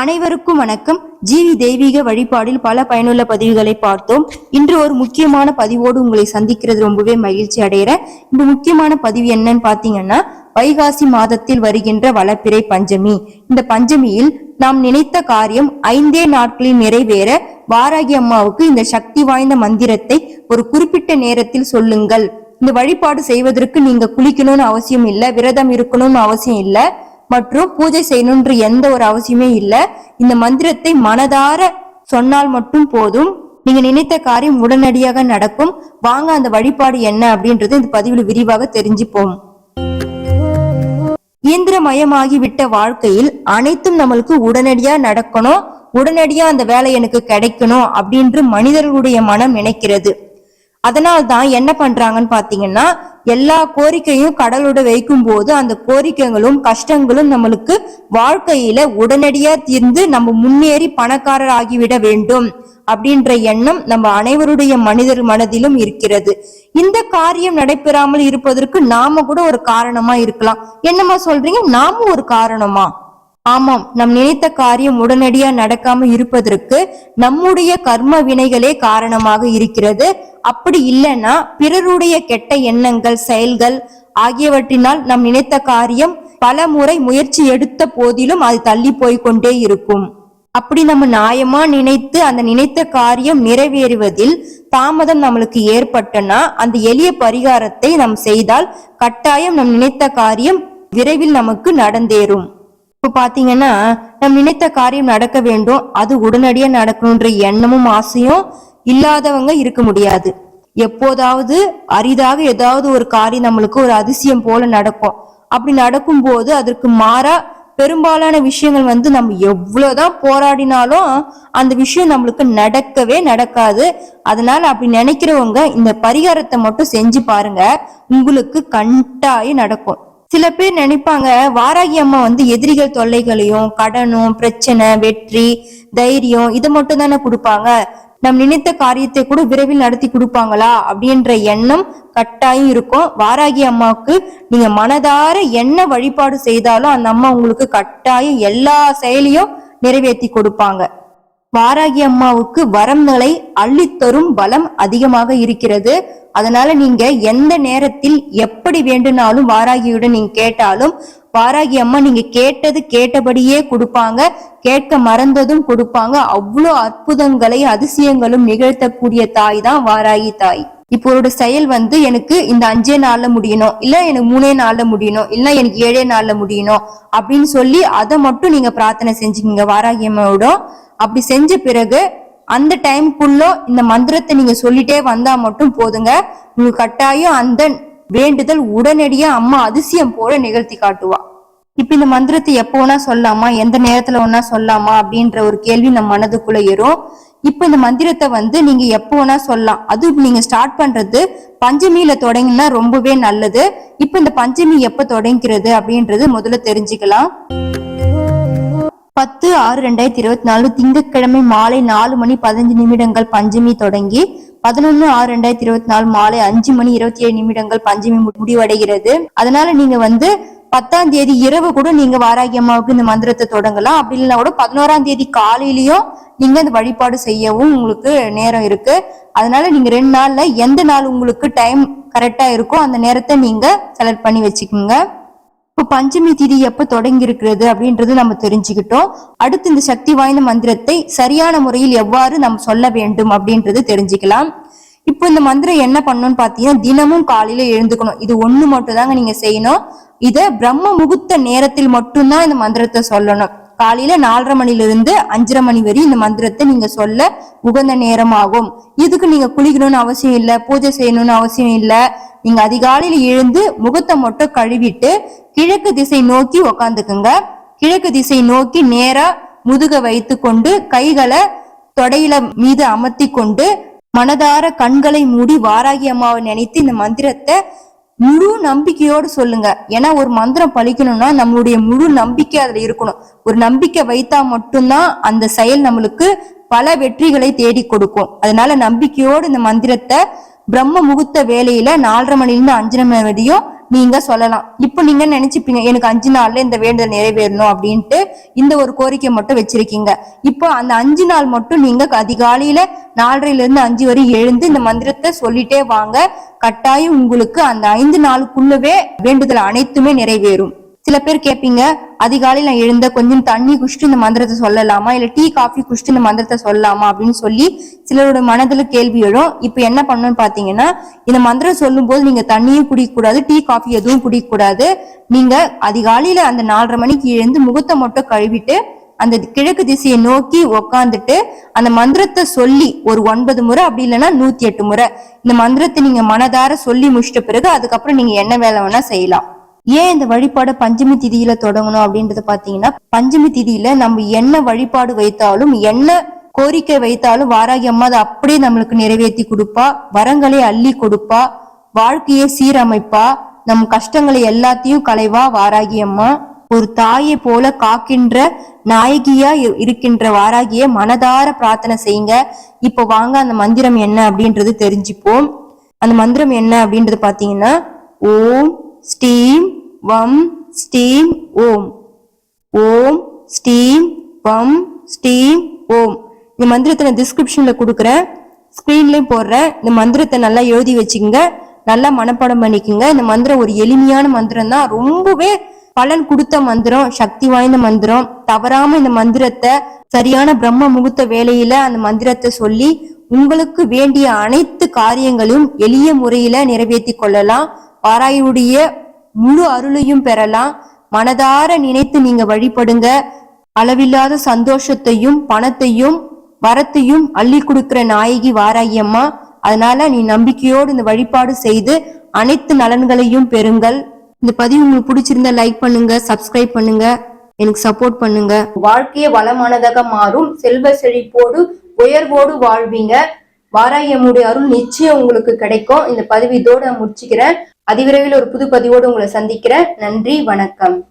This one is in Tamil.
அனைவருக்கும் வணக்கம். ஜீவி தெய்வீக வழிபாடில் பல பயனுள்ள பதிவுகளை பார்த்தோம். இன்று ஒரு முக்கியமான பதிவோடு உங்களை சந்திக்கிறது ரொம்பவே மகிழ்ச்சி அடைகிறேன். இந்த முக்கியமான பதிவு என்னன்னு பாத்தீங்கன்னா வைகாசி மாதத்தில் வருகின்ற வளப்பிறை பஞ்சமி. இந்த பஞ்சமியில் நாம் நினைத்த காரியம் ஐந்தே நாட்களில் நிறைவேற வாராகி அம்மாவுக்கு இந்த சக்தி வாய்ந்த மந்திரத்தை ஒரு குறிப்பிட்ட நேரத்தில் சொல்லுங்கள். இந்த வழிபாடு செய்வதற்கு நீங்க குளிக்கணும்னு அவசியம் இல்லை விரதம் இருக்கணும்னு அவசியம் இல்லை. மற்றும் பூஜை செய்யணுன்ற எந்த ஒரு அவசியமே இல்லை. இந்த மந்திரத்தை மனதார சொன்னால் மட்டும் போதும். நீங்க நினைத்த காரியம் உடனடியாக நடக்கும். வாங்க அந்த வழிபாடு என்ன அப்படின்றது இந்த பதிவில் விரிவாக தெரிஞ்சுப்போம். இயந்திரமயமாகிவிட்ட வாழ்க்கையில் அனைத்தும் நம்மளுக்கு உடனடியா நடக்கணும். உடனடியா அந்த வேலை எனக்கு கிடைக்கணும் அப்படின்று மனிதர்களுடைய மனம் நினைக்கிறது. அதனால்தான் என்ன பண்றாங்கன்னு பாத்தீங்கன்னா எல்லா கோரிக்கையும் கடலோட வைக்கும் போது அந்த கோரிக்கைகளும் கஷ்டங்களும் நம்மளுக்கு வாழ்க்கையில உடனடியா தீர்ந்து நம்ம முன்னேறி பணக்காரர் ஆகிவிட வேண்டும் அப்படின்ற எண்ணம் நம்ம அனைவருடைய மனிதர் மனதிலும் இருக்கிறது. இந்த காரியம் நடைபெறாமல் இருப்பதற்கு நாம கூட ஒரு காரணமா இருக்கலாம். என்னம்மா சொல்றீங்க? நாமும் ஒரு காரணமா? ஆமாம் நம் நினைத்த காரியம் உடனடியா நடக்காம இருப்பதற்கு நம்முடைய கர்ம வினைகளே காரணமாக இருக்கிறது. அப்படி இல்லைன்னா பிறருடைய கெட்ட எண்ணங்கள் செயல்கள் ஆகியவற்றினால் நம் நினைத்த காரியம் பல முறை முயற்சி எடுத்த போதிலும் அது தள்ளி போய்கொண்டே இருக்கும். அப்படி நம்ம நியாயமா நினைத்து அந்த நினைத்த காரியம் நிறைவேறுவதில் தாமதம் நம்மளுக்கு ஏற்பட்டனா அந்த எளிய பரிகாரத்தை நாம் செய்தால் கட்டாயம் நம் நினைத்த காரியம் விரைவில் நமக்கு நடந்தேறும். இப்ப பாத்தீங்கன்னா நம் நினைத்த காரியம் நடக்க வேண்டும் அது உடனடியா நடக்கணுன்ற எண்ணமும் ஆசையும் இல்லாதவங்க இருக்க முடியாது. எப்போதாவது அரிதாக ஏதாவது ஒரு காரியம் நம்மளுக்கு ஒரு அதிசயம் போல நடக்கும். அப்படி நடக்கும் போது அதற்கு மாறா பெரும்பாலான விஷயங்கள் வந்து நம்ம எவ்வளவுதான் போராடினாலும் அந்த விஷயம் நம்மளுக்கு நடக்கவே நடக்காது. அதனால அப்படி நினைக்கிறவங்க இந்த பரிகாரத்தை மட்டும் செஞ்சு பாருங்க உங்களுக்கு கண்டாயி நடக்கும். சில பேர் நினைப்பாங்க வாராகி அம்மா வந்து எதிரிகள் தொல்லைகளையும் கடனும் பிரச்சனை வெற்றி தைரியம் இது மட்டும் தானே கொடுப்பாங்க. நம் நினைத்த காரியத்தை கூட விரைவில் நடத்தி கொடுப்பாங்களா? அப்படின்ற எண்ணம் கட்டாயம் இருக்கும். வாராகி அம்மாவுக்கு நீங்க மனதார என்ன வழிபாடு செய்தாலும் அந்த அம்மா உங்களுக்கு கட்டாயம் எல்லா செயலையும் நிறைவேற்றி கொடுப்பாங்க. வாராகி அம்மாவுக்கு வரங்களை அள்ளித்தரும் பலம் அதிகமாக இருக்கிறது. அதனால நீங்க எந்த நேரத்தில் எப்படி வேண்டுனாலும் வாராகியுடன் நீங்க கேட்டாலும் வாராகி அம்மா நீங்க கேட்டது கேட்டபடியே கொடுப்பாங்க. கேட்க மறந்ததும் கொடுப்பாங்க. அவ்வளோ அற்புதங்களை அதிசயங்களும் நிகழ்த்தக்கூடிய தாய் தான் வாராகி தாய். இப்போ ஒரு செயல் வந்து எனக்கு இந்த அஞ்சே நாள்ல முடியணும் இல்ல எனக்கு மூணே நாள்ல முடியணும் இல்ல எனக்கு ஏழே நாள்ல முடியணும் அப்படின்னு சொல்லி அதை மட்டும் நீங்க பிரார்த்தனை செஞ்சுக்கீங்க. வாராகி அப்படி செஞ்ச பிறகு அந்த டைம்குள்ள இந்த மந்திரத்தை நீங்க சொல்லிட்டே வந்தா மட்டும் போதுங்க. உங்களுக்கு கட்டாயம் அந்த வேண்டுதல் உடனடியா அம்மா அதிசயம் போல நிகழ்த்தி காட்டுவா. இப்ப இந்த மந்திரத்தை எப்போ வேணா சொல்லலாமா? எந்த நேரத்துல வேணா சொல்லலாமா? அப்படின்ற ஒரு கேள்வி நம்ம மனதுக்குள்ள ஏறும். இப்ப இந்த மந்திரத்தை வந்து நீங்க எப்போ வேணா சொல்லலாம். அது நீங்க ஸ்டார்ட் பண்றது பஞ்சமியில தொடங்கினா ரொம்பவே நல்லது. இப்ப இந்த பஞ்சமி எப்ப தொடங்கிறது அப்படின்றது முதல்ல தெரிஞ்சுக்கலாம். பத்து ஆறு ரெண்டாயிரத்தி இருபத்தி நாலு திங்கட்கிழமை மாலை நாலு மணி பதினஞ்சு நிமிடங்கள் பஞ்சமி தொடங்கி பதினொன்னு ஆறு ரெண்டாயிரத்தி இருபத்தி நாலு மாலை அஞ்சு மணி இருபத்தி ஏழு நிமிடங்கள் பஞ்சமி முடிவடைகிறது. அதனால நீங்க வந்து பத்தாம் தேதி இரவு கூட நீங்க வாராகி அம்மாவுக்கு இந்த மந்திரத்தை தொடங்கலாம். அப்படி இல்லைன்னா கூட பதினோராம் தேதி காலையிலயும் நீங்க இந்த வழிபாடு செய்யவும் உங்களுக்கு நேரம் இருக்கு. அதனால நீங்க ரெண்டு நாள்ல எந்த நாள் உங்களுக்கு டைம் கரெக்டா இருக்கோ அந்த நேரத்தை நீங்க செலக்ட் பண்ணி வச்சுக்கோங்க. இப்போ பஞ்சமி திதி எப்ப தொடங்கி இருக்கிறது அப்படின்றது நம்ம தெரிஞ்சுக்கிட்டோம். அடுத்து இந்த சக்தி வாய்ந்த மந்திரத்தை சரியான முறையில் எவ்வாறு நம்ம சொல்ல வேண்டும் அப்படின்றது தெரிஞ்சுக்கலாம். இப்போ இந்த மந்திரம் என்ன பண்ணணும்னு பார்த்தீங்கன்னா தினமும் காலையில எழுந்துக்கணும். இது ஒன்று மட்டும் தாங்க நீங்க செய்யணும். இத பிரம்ம முகூர்த்த நேரத்தில் மட்டும்தான் இந்த மந்திரத்தை சொல்லணும். காலையில நாலரை மணிலிருந்து அஞ்சரை மணி வரை இந்த மந்திரத்தை நீங்க சொல்ல உகந்த நேரமாகும். இதுக்கு நீங்க குளிக்கணும்னு அவசியம் இல்ல பூஜை செய்யணும்னு அவசியம் இல்ல. நீங்க அதிகாலையில எழுந்து முகத்தை மட்டும் கழுவிட்டு கிழக்கு திசை நோக்கி உக்காந்துக்குங்க. கிழக்கு திசை நோக்கி நேரா முதுக வைத்து கொண்டு கைகளை தொடையில மீது அமர்த்தி கொண்டு மனதார கண்களை மூடி வாராகி அம்மாவை நினைத்து இந்த மந்திரத்தை முழு நம்பிக்கையோடு சொல்லுங்க. ஏன்னா ஒரு மந்திரம் பழிக்கணும்னா நம்மளுடைய முழு நம்பிக்கை அதுல இருக்கணும். ஒரு நம்பிக்கை வைத்தா மட்டும்தான் அந்த செயல் நம்மளுக்கு பல வெற்றிகளை தேடி கொடுக்கும். அதனால நம்பிக்கையோடு இந்த மந்திரத்தை பிரம்ம முகூர்த்த வேலையில நாலரை மணிலிருந்து அஞ்சரை மணி வரையும் நீங்க சொல்லலாம். இப்போ நீங்க நினைச்சுப்பீங்க எனக்கு அஞ்சு நாள்ல இந்த வேண்டுதல் நிறைவேறணும் அப்படின்ட்டு இந்த ஒரு கோரிக்கை மட்டும் வச்சிருக்கீங்க. இப்போ அந்த அஞ்சு நாள் மட்டும் நீங்க அதிகாலையில நாலரைல இருந்து அஞ்சு வரை எழுந்து இந்த மந்திரத்தை சொல்லிட்டே வாங்க. கட்டாயம் உங்களுக்கு அந்த ஐந்து நாளுக்குள்ளவே வேண்டுதல் அனைத்துமே நிறைவேறும். சில பேர் கேட்பீங்க அதிகாலையில் நான் எழுந்த கொஞ்சம் தண்ணி குஷ்டு இந்த மந்திரத்தை சொல்லலாமா? இல்லை டீ காஃபி குஷ்டு இந்த மந்திரத்தை சொல்லலாமா? அப்படின்னு சொல்லி சிலரோட மனதில் கேள்வி எழும். இப்போ என்ன பண்ணணும்னு பார்த்தீங்கன்னா இந்த மந்திரம் சொல்லும்போது நீங்கள் தண்ணியும் குடிக்கக்கூடாது டீ காஃபி எதுவும் குடிக்கக்கூடாது. நீங்கள் அதிகாலையில் அந்த நாலரை மணிக்கு எழுந்து முகத்தை மட்டும் கழுவிட்டு அந்த கிழக்கு திசையை நோக்கி உக்காந்துட்டு அந்த மந்திரத்தை சொல்லி ஒரு ஒன்பது முறை அப்படி இல்லைன்னா நூத்தி எட்டு முறை இந்த மந்திரத்தை நீங்க மனதார சொல்லி முடிச்சிட்ட பிறகு அதுக்கப்புறம் நீங்க என்ன வேலை வேணா செய்யலாம். ஏன் இந்த வழிபாடு பஞ்சமி திதியில தொடங்கணும் அப்படின்றத பாத்தீங்கன்னா பஞ்சமி திதியில நம்ம என்ன வழிபாடு வைத்தாலும் என்ன கோரிக்கை வைத்தாலும் வாராகி அம்மா அதை அப்படியே நம்மளுக்கு நிறைவேற்றி கொடுப்பா. வரங்களை அள்ளி கொடுப்பா. வாழ்க்கையை சீரமைப்பா. நம் கஷ்டங்களை எல்லாத்தையும் களைவா வாராகி அம்மா. ஒரு தாயை போல காக்கின்ற நாயகியா இரு- இருக்கின்ற வாராகிய மனதார பிரார்த்தனை செய்யுங்க. இப்போ வாங்க அந்த மந்திரம் என்ன அப்படின்றது தெரிஞ்சுப்போம். அந்த மந்திரம் என்ன அப்படின்றது பாத்தீங்கன்னா ஓம் ஸ்டீம் வம் ஸ்டீம் ஓம். ஓம் ஸ்டீம் வம் ஸ்டீம் ஓம். இந்த மந்திரத்தை நான் டிஸ்கிரிப்ஷன்ல கொடுக்குறேன். ஸ்க்ரீன்லேயும் போடுறேன். இந்த மந்திரத்தை நல்லா எழுதி வச்சுக்கோங்க. நல்லா மனப்பாடம் பண்ணிக்கோங்க. இந்த மந்திரம் ஒரு எளிமையான மந்திரம் தான். ரொம்பவே பலன் கொடுத்த மந்திரம் சக்தி வாய்ந்த மந்திரம். தவறாம இந்த மந்திரத்தை சரியான பிரம்ம முகூர்த்த வேலையில அந்த மந்திரத்தை சொல்லி உங்களுக்கு வேண்டிய அனைத்து காரியங்களும் எளிய முறையில நிறைவேற்றி கொள்ளலாம். பாராயுடைய முழு அருளையும் பெறலாம். மனதார நினைத்து நீங்க வழிபடுங்க. அளவில்லாத சந்தோஷத்தையும் பணத்தையும் வரத்தையும் அள்ளி கொடுக்கிற நாயகி வாராயம்மா. அம்மா அதனால நீ நம்பிக்கையோடு இந்த வழிபாடு செய்து அனைத்து நலன்களையும் பெறுங்கள். இந்த பதிவு உங்களுக்கு பிடிச்சிருந்தா லைக் பண்ணுங்க சப்ஸ்கிரைப் பண்ணுங்க. எனக்கு சப்போர்ட் பண்ணுங்க. வாழ்க்கையே வளமானதாக மாறும். செல்வ செழிப்போடு உயர்வோடு வாழ்வீங்க. வாராயம்முடைய அருள் நிச்சயம் உங்களுக்கு கிடைக்கும். இந்த பதிவு இதோட முடிச்சுக்கிறேன். அதிவிரைவில் ஒரு புது பதிவோடு உங்களை சந்திக்கிறேன். நன்றி வணக்கம்.